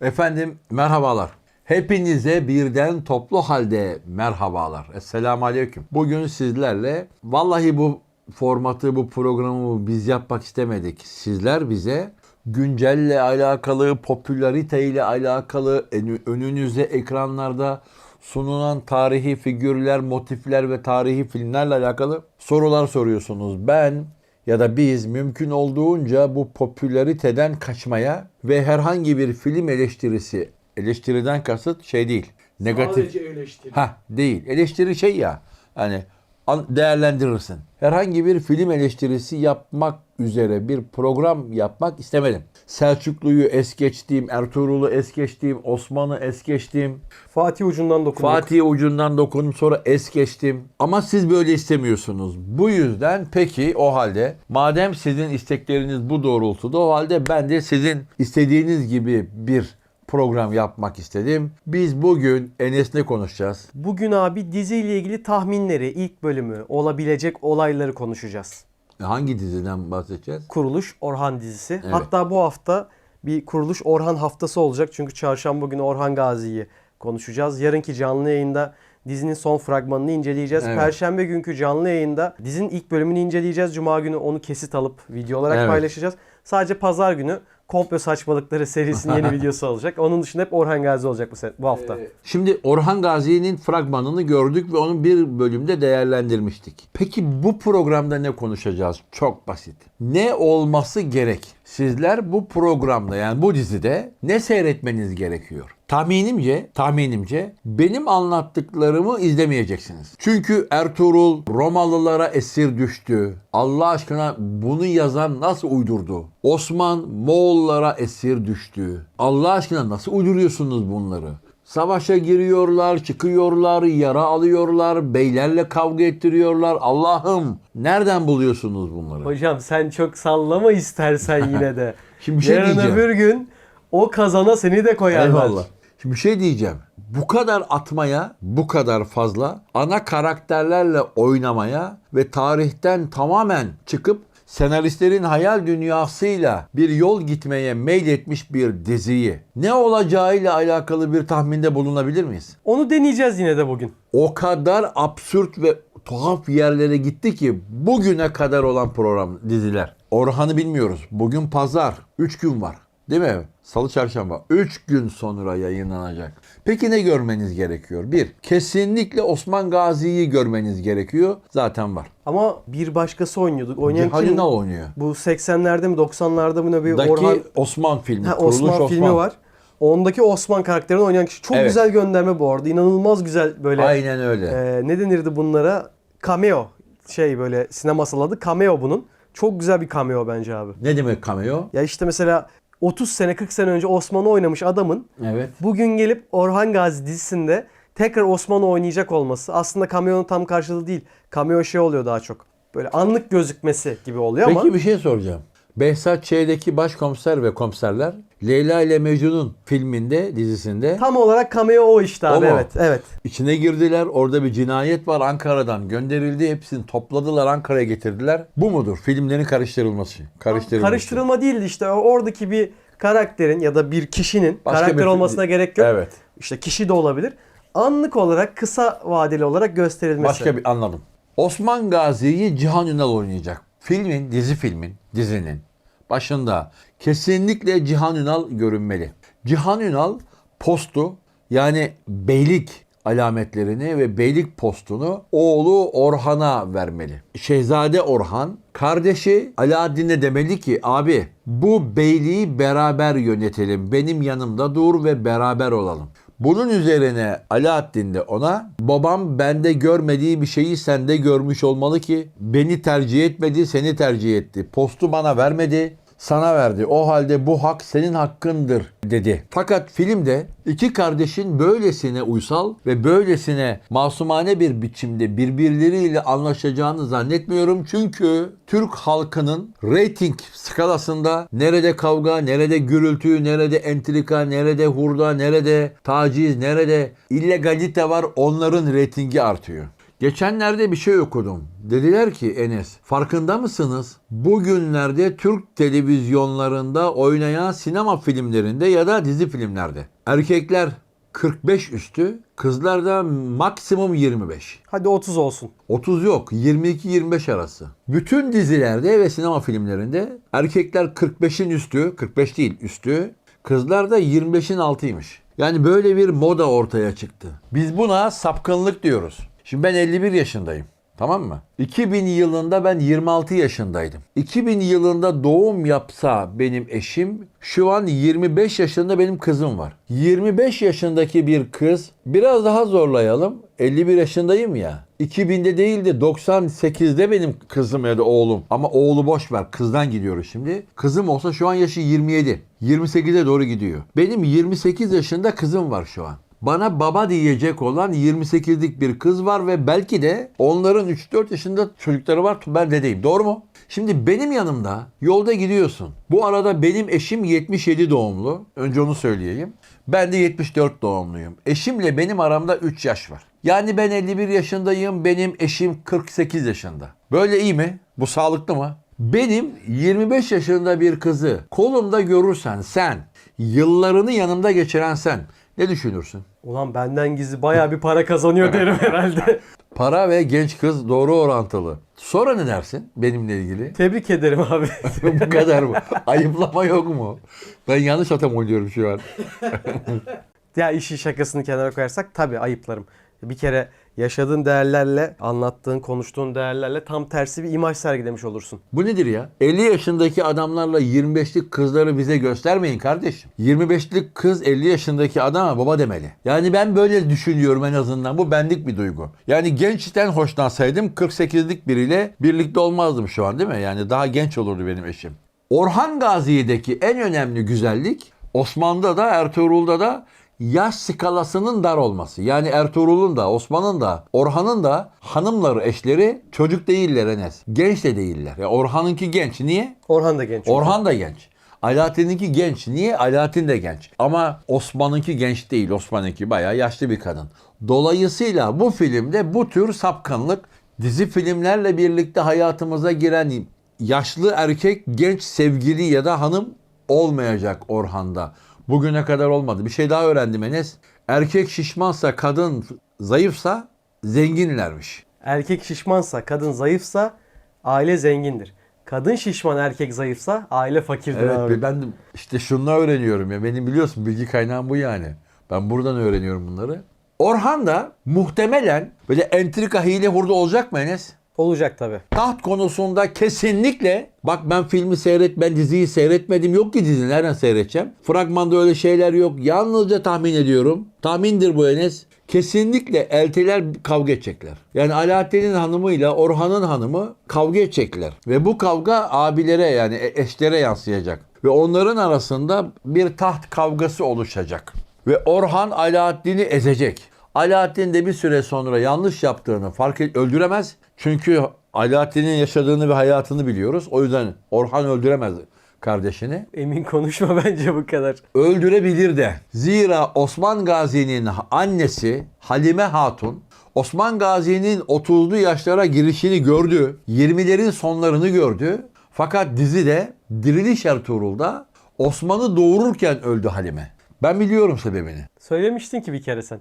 Efendim merhabalar. Hepinize birden toplu halde merhabalar. Esselamu Aleyküm. Bugün sizlerle vallahi bu formatı, bu programı biz yapmak istemedik. Sizler bize güncelle alakalı, popülarite ile alakalı, önünüze ekranlarda sunulan tarihi figürler, motifler ve tarihi filmlerle alakalı sorular soruyorsunuz. Ben ya da biz mümkün olduğunca bu popülariteden kaçmaya ve herhangi bir film eleştirisi, eleştiriden kasıt şey değil, negatif. Sadece eleştiri. Ha değil. Eleştiri şey ya. Hani an- değerlendirirsin. Herhangi bir film eleştirisi yapmak üzere bir program yapmak istemedim. Selçuklu'yu es geçtiğim, Ertuğrul'u es geçtiğim, Osman'ı es geçtiğim, Fatih ucundan dokunduk. Fatih'e ucundan dokunup sonra es geçtim. Ama siz böyle istemiyorsunuz. Bu yüzden peki o halde madem sizin istekleriniz bu doğrultuda o halde ben de sizin istediğiniz gibi bir program yapmak istedim. Biz bugün Enes'le konuşacağız. Bugün abi diziyle ilgili tahminleri, ilk bölümü, olabilecek olayları konuşacağız. Hangi diziden bahsedeceğiz? Kuruluş Orhan dizisi. Hatta bu hafta bir Kuruluş Orhan haftası olacak. Çünkü çarşamba günü Orhan Gazi'yi konuşacağız. Yarınki canlı yayında dizinin son fragmanını inceleyeceğiz. Evet. Perşembe günkü canlı yayında dizinin ilk bölümünü inceleyeceğiz. Cuma günü onu kesit alıp video olarak Evet. paylaşacağız. Sadece pazar günü Komplo Saçmalıkları serisinin yeni videosu olacak. Onun dışında hep Orhan Gazi olacak bu, bu hafta. Şimdi Orhan Gazi'nin fragmanını gördük ve onu bir bölümde değerlendirmiştik. Peki bu programda ne konuşacağız? Çok basit. Ne olması gerek? Sizler bu programda yani bu dizide ne seyretmeniz gerekiyor? Tahminimce, tahminimce benim anlattıklarımı izlemeyeceksiniz. Çünkü Ertuğrul Romalılara esir düştü. Allah aşkına bunu yazan nasıl uydurdu? Osman Moğollara esir düştü. Allah aşkına nasıl uyduruyorsunuz bunları? Savaşa giriyorlar, çıkıyorlar, yara alıyorlar, beylerle kavga ettiriyorlar. Allah'ım nereden buluyorsunuz bunları? Hocam sen çok sallama istersen yine de. Şimdi bir şey Yarın diyeceğim. öbür gün o kazana seni de koyarlar. Eyvallah. Şimdi bir şey diyeceğim. Bu kadar atmaya, bu kadar fazla ana karakterlerle oynamaya ve tarihten tamamen çıkıp senaristlerin hayal dünyasıyla bir yol gitmeye meyletmiş bir diziyi ne olacağıyla alakalı bir tahminde bulunabilir miyiz? Onu deneyeceğiz yine de bugün. O kadar absürt ve tuhaf yerlere gitti ki bugüne kadar olan program diziler. Orhan'ı bilmiyoruz. Bugün pazar. 3 gün var. Değil mi? Salı çarşamba. 3 gün sonra yayınlanacak. Peki ne görmeniz gerekiyor? Bir, kesinlikle Osman Gazi'yi görmeniz gerekiyor. Zaten var. Ama bir başkası oynuyordu. Oynayan Cihan kim? Oynuyor. Bu 80'lerde mi 90'larda mı ne bir Daki Orhan Osman filmi. ha, Kuruluş Osman, filmi var. Ondaki Osman karakterini oynayan kişi. Çok Evet. güzel gönderme bu arada. İnanılmaz güzel böyle. Aynen öyle. e, ne denirdi bunlara? Cameo. Şey böyle sinemasal adı. Cameo bunun. Çok güzel bir cameo bence abi. Ne demek cameo? Ya işte mesela 30 sene 40 sene önce Osman'ı oynamış adamın Evet. bugün gelip Orhan Gazi dizisinde tekrar Osman'ı oynayacak olması aslında cameo'nun tam karşılığı değil. Cameo şey oluyor daha çok. Böyle anlık gözükmesi gibi oluyor Peki ama bir şey soracağım. Behzat Ç'deki başkomiser ve komiserler Leyla ile Mecnun'un filminde, dizisinde tam olarak cameo o işte abi. O evet, evet. içine girdiler. Orada bir cinayet var. Ankara'dan gönderildi. Hepsini topladılar. Ankara'ya getirdiler. Bu mudur? Filmlerin karıştırılması. Karıştırılması. Karıştırılma değildi işte. Oradaki bir karakterin ya da bir kişinin Başka karakter bir- olmasına gerek yok. Evet. İşte kişi de olabilir. Anlık olarak kısa vadeli olarak gösterilmesi. Başka bir anladım. Osman Gazi'yi Cihan Ünal oynayacak. Filmin, dizi filmin, dizinin başında kesinlikle Cihan Ünal görünmeli. Cihan Ünal postu yani beylik alametlerini ve beylik postunu oğlu Orhan'a vermeli. Şehzade Orhan kardeşi Alaaddin'e demeli ki abi bu beyliği beraber yönetelim. Benim yanımda dur ve beraber olalım. Bunun üzerine Alaaddin de ona babam bende görmediği bir şeyi sende görmüş olmalı ki beni tercih etmedi seni tercih etti. Postu bana vermedi sana verdi. O halde bu hak senin hakkındır dedi. Fakat filmde iki kardeşin böylesine uysal ve böylesine masumane bir biçimde birbirleriyle anlaşacağını zannetmiyorum. Çünkü Türk halkının reyting skalasında nerede kavga, nerede gürültü, nerede entrika, nerede hurda, nerede taciz, nerede illegalite var onların reytingi artıyor. Geçenlerde bir şey okudum. Dediler ki Enes farkında mısınız? Bugünlerde Türk televizyonlarında oynayan sinema filmlerinde ya da dizi filmlerde erkekler 45 üstü, kızlar da maksimum 25. Hadi 30 olsun. 30 yok. 22-25 arası. Bütün dizilerde ve sinema filmlerinde erkekler 45'in üstü, 45 değil üstü, kızlar da 25'in altıymış. Yani böyle bir moda ortaya çıktı. Biz buna sapkınlık diyoruz. Şimdi ben 51 yaşındayım. Tamam mı? 2000 yılında ben 26 yaşındaydım. 2000 yılında doğum yapsa benim eşim şu an 25 yaşında benim kızım var. 25 yaşındaki bir kız biraz daha zorlayalım. 51 yaşındayım ya. 2000'de değil de 98'de benim kızım ya da oğlum. Ama oğlu boş ver. Kızdan gidiyoruz şimdi. Kızım olsa şu an yaşı 27. 28'e doğru gidiyor. Benim 28 yaşında kızım var şu an. Bana baba diyecek olan 28'lik bir kız var ve belki de onların 3-4 yaşında çocukları var. Ben dedeyim. Doğru mu? Şimdi benim yanımda yolda gidiyorsun. Bu arada benim eşim 77 doğumlu. Önce onu söyleyeyim. Ben de 74 doğumluyum. Eşimle benim aramda 3 yaş var. Yani ben 51 yaşındayım. Benim eşim 48 yaşında. Böyle iyi mi? Bu sağlıklı mı? Benim 25 yaşında bir kızı kolumda görürsen sen, yıllarını yanımda geçiren sen ne düşünürsün? Ulan benden gizli bayağı bir para kazanıyor derim herhalde. Para ve genç kız doğru orantılı. Sonra ne dersin benimle ilgili? Tebrik ederim abi. Bu kadar mı? Ayıplama yok mu? Ben yanlış atam oluyorum şu an. ya işi şakasını kenara koyarsak tabii ayıplarım. Bir kere yaşadığın değerlerle, anlattığın, konuştuğun değerlerle tam tersi bir imaj sergilemiş olursun. Bu nedir ya? 50 yaşındaki adamlarla 25'lik kızları bize göstermeyin kardeşim. 25'lik kız 50 yaşındaki adama baba demeli. Yani ben böyle düşünüyorum en azından. Bu benlik bir duygu. Yani gençten hoşlansaydım 48'lik biriyle birlikte olmazdım şu an değil mi? Yani daha genç olurdu benim eşim. Orhan Gazi'deki en önemli güzellik Osmanlı'da da Ertuğrul'da da yaş skalasının dar olması. Yani Ertuğrul'un da Osman'ın da Orhan'ın da hanımları eşleri çocuk değiller Enes. Genç de değiller. Ya Orhan'ınki genç. Niye? Orhan da genç. Orhan da genç. Alaaddin'inki genç. Niye? Alaaddin de genç. Ama Osman'ınki genç değil. Osman'ınki bayağı yaşlı bir kadın. Dolayısıyla bu filmde bu tür sapkınlık dizi filmlerle birlikte hayatımıza giren yaşlı erkek genç sevgili ya da hanım olmayacak Orhan'da. Bugüne kadar olmadı. Bir şey daha öğrendim Enes. Erkek şişmansa kadın zayıfsa zenginlermiş. Erkek şişmansa, kadın zayıfsa aile zengindir. Kadın şişman, erkek zayıfsa aile fakirdir Evet abi. ben işte şunu öğreniyorum ya. Benim biliyorsun bilgi kaynağım bu yani. Ben buradan öğreniyorum bunları. Orhan da muhtemelen böyle entrika hile hurda olacak mı Enes? Olacak tabii. Taht konusunda kesinlikle bak ben filmi seyret ben diziyi seyretmedim yok ki dizi nereden seyredeceğim? Fragmanda öyle şeyler yok. Yalnızca tahmin ediyorum. Tahmindir bu Enes. Kesinlikle eltiler kavga edecekler. Yani Alaaddin'in hanımıyla Orhan'ın hanımı kavga edecekler. Ve bu kavga abilere yani e- eşlere yansıyacak. Ve onların arasında bir taht kavgası oluşacak. Ve Orhan Alaaddin'i ezecek. Alaaddin de bir süre sonra yanlış yaptığını fark et, öldüremez. Çünkü Alaaddin'in yaşadığını ve hayatını biliyoruz. O yüzden Orhan öldüremez kardeşini. Emin konuşma bence bu kadar. Öldürebilir de. Zira Osman Gazi'nin annesi Halime Hatun Osman Gazi'nin 30'lu yaşlara girişini gördü. 20'lerin sonlarını gördü. Fakat dizide Diriliş Ertuğrul'da Osman'ı doğururken öldü Halime. Ben biliyorum sebebini. Söylemiştin ki bir kere sen.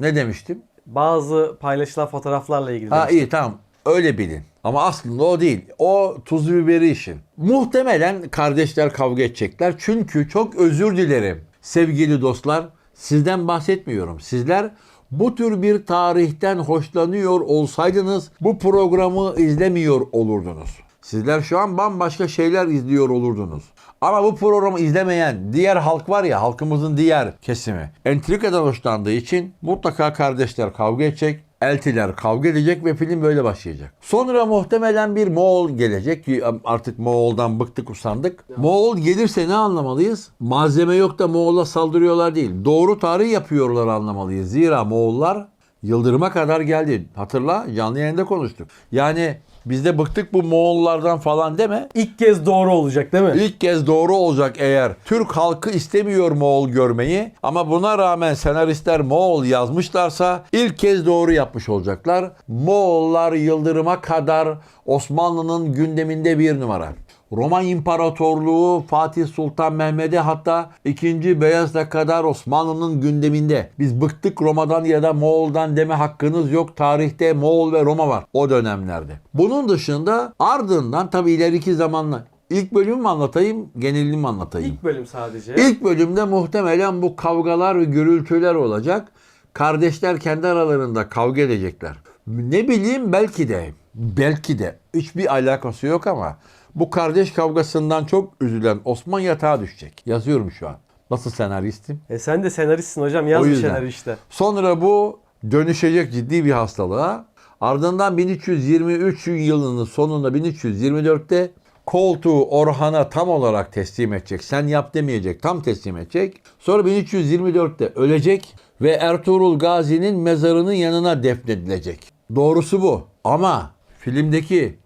Ne demiştim? Bazı paylaşılan fotoğraflarla ilgili. Ha demiştin. iyi tamam. Öyle bilin. Ama aslında o değil. O tuzlu biberi işi. Muhtemelen kardeşler kavga edecekler. Çünkü çok özür dilerim sevgili dostlar. Sizden bahsetmiyorum. Sizler bu tür bir tarihten hoşlanıyor olsaydınız bu programı izlemiyor olurdunuz. Sizler şu an bambaşka şeyler izliyor olurdunuz. Ama bu programı izlemeyen diğer halk var ya halkımızın diğer kesimi entrikadan hoşlandığı için mutlaka kardeşler kavga edecek. Eltiler kavga edecek ve film böyle başlayacak. Sonra muhtemelen bir Moğol gelecek ki artık Moğol'dan bıktık usandık. Moğol gelirse ne anlamalıyız? Malzeme yok da Moğol'a saldırıyorlar değil. Doğru tarih yapıyorlar anlamalıyız. Zira Moğollar Yıldırıma kadar geldi. Hatırla canlı yayında konuştuk. Yani Biz de bıktık bu Moğollardan falan deme. İlk kez doğru olacak değil mi? İlk kez doğru olacak eğer. Türk halkı istemiyor Moğol görmeyi ama buna rağmen senaristler Moğol yazmışlarsa ilk kez doğru yapmış olacaklar. Moğollar yıldırıma kadar Osmanlı'nın gündeminde bir numara. Roma İmparatorluğu Fatih Sultan Mehmet'e hatta 2. Beyazıt'a kadar Osmanlı'nın gündeminde. Biz bıktık Roma'dan ya da Moğol'dan deme hakkınız yok. Tarihte Moğol ve Roma var o dönemlerde. Bunun dışında ardından tabii ileriki zamanla ilk bölümü mü anlatayım, genelini mi anlatayım? İlk bölüm sadece. İlk bölümde muhtemelen bu kavgalar ve gürültüler olacak. Kardeşler kendi aralarında kavga edecekler. Ne bileyim belki de, belki de hiçbir alakası yok ama bu kardeş kavgasından çok üzülen Osman yatağa düşecek. Yazıyorum şu an. Nasıl senaristim? E sen de senaristsin hocam. Yaz bir şeyler işte. Sonra bu dönüşecek ciddi bir hastalığa. Ardından 1323 yılının sonunda 1324'te koltuğu Orhan'a tam olarak teslim edecek. Sen yap demeyecek, tam teslim edecek. Sonra 1324'te ölecek ve Ertuğrul Gazi'nin mezarının yanına defnedilecek. Doğrusu bu. Ama filmdeki,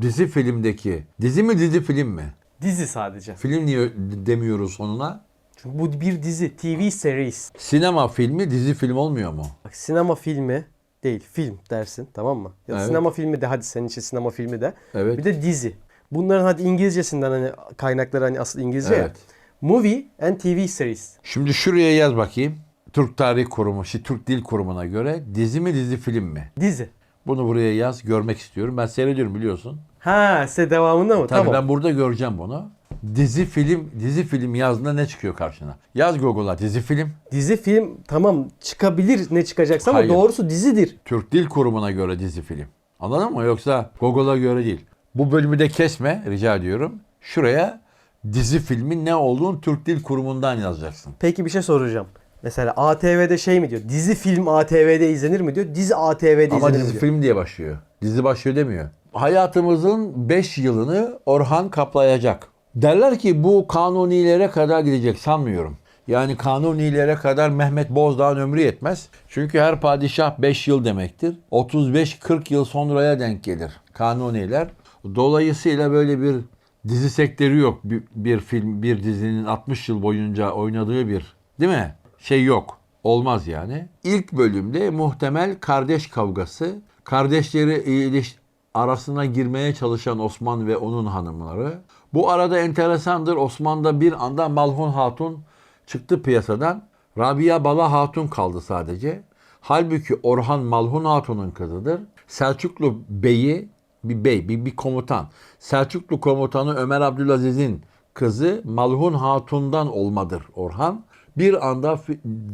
dizi filmdeki, dizi mi dizi film mi? Dizi sadece. Film niye demiyoruz sonuna? Çünkü bu bir dizi. TV series. Sinema filmi dizi film olmuyor mu? Bak sinema filmi değil. Film dersin tamam mı? Ya da Evet. sinema filmi de hadi senin için sinema filmi de. Evet. Bir de dizi. Bunların hadi İngilizcesinden hani kaynakları hani asıl İngilizce ya. Evet. Movie and TV series. Şimdi şuraya yaz bakayım. Türk Tarih Kurumu, şey, Türk Dil Kurumu'na göre dizi mi dizi film mi? Dizi. Bunu buraya yaz, görmek istiyorum. Ben seyrediyorum biliyorsun. Ha size devamında mı? Tabii tamam. ben burada göreceğim bunu. Dizi film, dizi film yazdığında ne çıkıyor karşına? Yaz Google'a dizi film. Dizi film tamam çıkabilir ne çıkacaksa ama Hayır. doğrusu dizidir. Türk Dil Kurumu'na göre dizi film. Anladın mı? Yoksa Google'a göre değil. Bu bölümü de kesme rica ediyorum. Şuraya dizi filmin ne olduğunu Türk Dil Kurumu'ndan yazacaksın. Peki bir şey soracağım. Mesela ATV'de şey mi diyor? Dizi film ATV'de izlenir mi diyor? Dizi ATV'de Ama izlenir mi dizi diyor? film diye başlıyor. Dizi başlıyor demiyor. Hayatımızın 5 yılını Orhan kaplayacak. Derler ki bu kanunilere kadar gidecek sanmıyorum. Yani kanunilere kadar Mehmet Bozdağ'ın ömrü yetmez. Çünkü her padişah 5 yıl demektir. 35-40 yıl sonraya denk gelir kanuniler. Dolayısıyla böyle bir dizi sektörü yok. Bir, bir film, bir dizinin 60 yıl boyunca oynadığı bir değil mi? Şey yok. Olmaz yani. İlk bölümde muhtemel kardeş kavgası, kardeşleri iyiliş arasına girmeye çalışan Osman ve onun hanımları. Bu arada enteresandır. Osman'da bir anda Malhun Hatun çıktı piyasadan. Rabia Bala Hatun kaldı sadece. Halbuki Orhan Malhun Hatun'un kızıdır. Selçuklu Bey'i bir bey, bir, bir komutan. Selçuklu komutanı Ömer Abdülaziz'in kızı Malhun Hatun'dan olmadır Orhan. Bir anda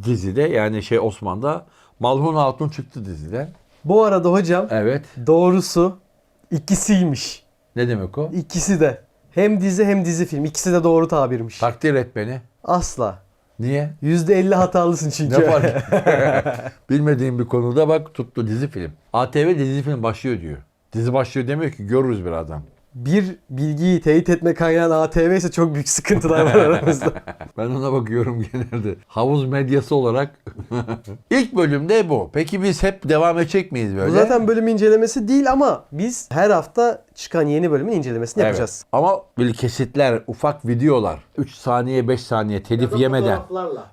dizide yani şey Osman'da Malhun Hatun çıktı dizide. Bu arada hocam Evet. doğrusu ikisiymiş. Ne demek o? İkisi de. Hem dizi hem dizi film. İkisi de doğru tabirmiş. Takdir et beni. Asla. Niye? %50 hatalısın çünkü. Ne fark? Bilmediğim bir konuda bak tuttu dizi film. ATV dizi film başlıyor diyor. Dizi başlıyor demiyor ki görürüz birazdan. Bir bilgiyi teyit etme kaynağın ATV ise çok büyük sıkıntılar var aramızda. Ben ona bakıyorum genelde. Havuz medyası olarak. İlk bölümde bu. Peki biz hep devam edecek miyiz böyle? Bu zaten bölüm incelemesi değil ama biz her hafta çıkan yeni bölümün incelemesini Evet. yapacağız. Ama böyle kesitler, ufak videolar. 3 saniye, 5 saniye telif yemeden.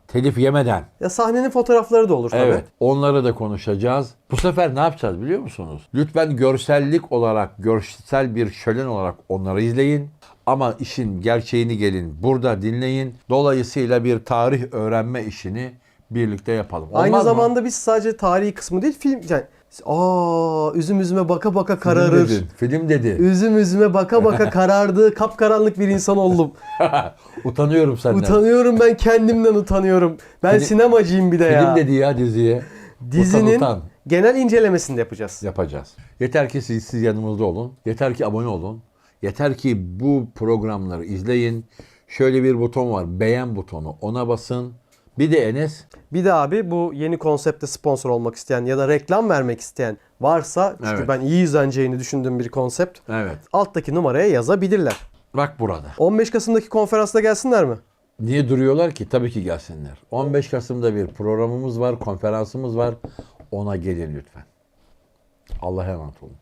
Telif yemeden. Ya sahnenin fotoğrafları da olur tabii. Evet. Onları da konuşacağız. Bu sefer ne yapacağız biliyor musunuz? Lütfen görsellik olarak, görsel bir şölen olarak onları izleyin. Ama işin gerçeğini gelin burada dinleyin. Dolayısıyla bir tarih öğrenme işini birlikte yapalım. Olmaz Aynı mı? zamanda biz sadece tarihi kısmı değil film yani aa üzüm üzüme baka baka kararır. Film dedin. Film dedi. Üzüm üzüme baka baka karardı. Kapkaranlık bir insan oldum. Utanıyorum senden. Utanıyorum ben kendimden utanıyorum. Ben Film- sinemacıyım bir de ya. Film dedi ya diziye. Dizinin Utan, utan. genel incelemesini de yapacağız. yapacağız. Yeter ki siz, siz yanımızda olun. Yeter ki abone olun. Yeter ki bu programları izleyin. Şöyle bir buton var. Beğen butonu. Ona basın. Bir de Enes. Bir de abi bu yeni konsepte sponsor olmak isteyen ya da reklam vermek isteyen varsa çünkü Evet. ben iyi izleneceğini düşündüğüm bir konsept Evet. alttaki numaraya yazabilirler. Bak burada. 15 Kasım'daki konferansta gelsinler mi? Niye duruyorlar ki? Tabii ki gelsinler. 15 Kasım'da bir programımız var, konferansımız var. Ona gelin lütfen. Allah'a emanet olun.